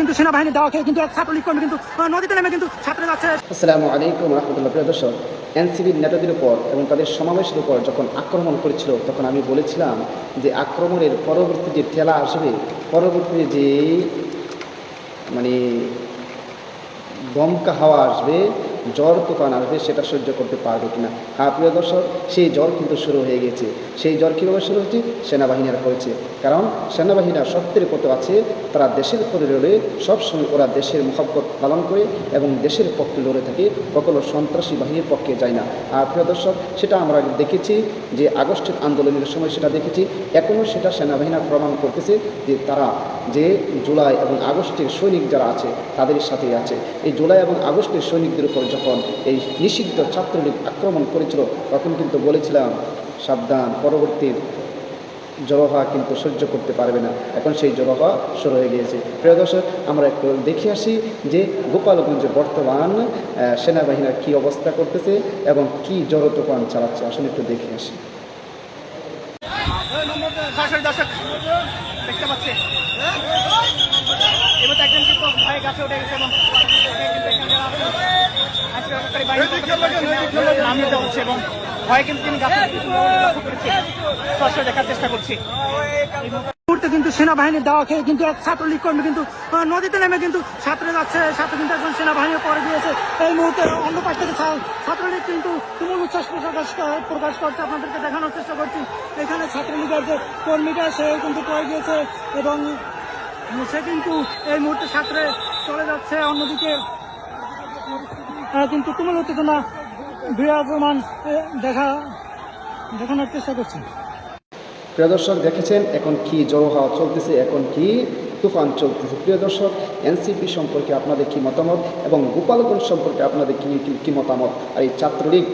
কিন্তু সেনাবাহিনী দেওয়া খেয়ে কিন্তু এক কিন্তু নদীতে নেমে কিন্তু ছাত্র যাচ্ছে। আসসালামু আলাইকুম রহমতুল্লাহ নেতাদের উপর এবং তাদের সমাবেশের উপর যখন আক্রমণ করেছিল, তখন আমি বলেছিলাম যে আক্রমণের পরবর্তী যে ঠেলা আসবে, পরবর্তী যে মানে দমকা হাওয়া আসবে জ্বর তুফান আসবে, সেটা সহ্য করতে পারবে কিনা? হ্যাঁ প্রিয় দর্শক, সেই জ্বর কিন্তু শুরু হয়ে গেছে সেই জ্বর কীভাবে শুরু হচ্ছে সেনাবাহিনীরা করেছে কারণ সেনাবাহিনীরা সত্যের পথে আছে, তারা দেশের পরে লড়ে, সবসময় ওরা দেশের মোহাব্বত পালন করে এবং দেশের পক্ষে লড়ে থাকে। কখনো সন্ত্রাসী বাহিনীর পক্ষে যায় না। আর প্রিয় দর্শক, সেটা আমরা দেখেছি যে আগস্টের আন্দোলনের সময় সেটা দেখেছি। এখনও সেটা সেনাবাহিনী প্রমাণ করতেছে যে তারা যে জুলাই এবং আগস্টের সৈনিক যারা আছে, তাদের সাথেই আছে। এই জুলাই এবং আগস্টের সৈনিকদের উপর যখন এই নিষিদ্ধ ছাত্রলীগ আক্রমণ করেছিল, তখন কিন্তু বলেছিলাম, সাবধান, পরবর্তী জলহা কিন্তু সহ্য করতে পারবে না। এখন সেই জলহা শুরু হয়ে গিয়েছে। প্রিয় দর্শক, আমরা একটু দেখে আসি যে গোপালগঞ্জে বর্তমান সেনাবাহিনীর কী অবস্থা করতেছে এবং কী জড় তুফান চালাচ্ছে। আসলে একটু দেখে আসি। দেখতে পাচ্ছে। এবার একজন কিন্তু গাছে উঠে গেছে এবং পক্ষ থেকে নামিয়ে দেওয়া হচ্ছে এবং ভয়ে কিন্তু তিনি দেখার চেষ্টা করছি। মুহূর্তে কিন্তু সেনাবাহিনী দেওয়া খেয়ে কিন্তু এক ছাত্রলীগ কর্মী কিন্তু নদীতে নেমে কিন্তু ছাত্র যাচ্ছে সাথে কিন্তু একজন সেনাবাহিনী পরে দিয়েছে এই মুহূর্তে অন্য পাশ থেকে ছাত্রলীগ কিন্তু তুমুল উচ্ছ্বাস প্রকাশ প্রকাশ করছে। আপনাদেরকে দেখানোর চেষ্টা করছি। এখানে ছাত্রলীগের যে কর্মীটা সে কিন্তু পড়ে গিয়েছে এবং সে কিন্তু এই মুহূর্তে ছাত্রে চলে যাচ্ছে অন্যদিকে। কিন্তু তুমুল উত্তেজনা বিরাজমান দেখা, দেখানোর চেষ্টা করছি। প্রিয় দর্শক, দেখেছেন এখন কি জড়ো হাওয়া চলতেছে, এখন কি তুফান চলতেছে। প্রিয় দর্শক, এনসিপি সম্পর্কে আপনাদের কি মতামত এবং গোপালগঞ্জ সম্পর্কে আপনাদের কি কি- মতামত? আর এই ছাত্রলীগ,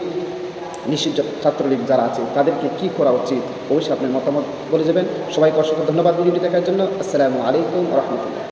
নিষিদ্ধ ছাত্রলীগ যারা আছে, তাদেরকে কি করা উচিত? অবশ্যই আপনার মতামত বলে যাবেন। সবাইকে অসংখ্য ধন্যবাদ ভিডিওটি দেখার জন্য। আসসালামু আলাইকুম রহমতুল্লাহ।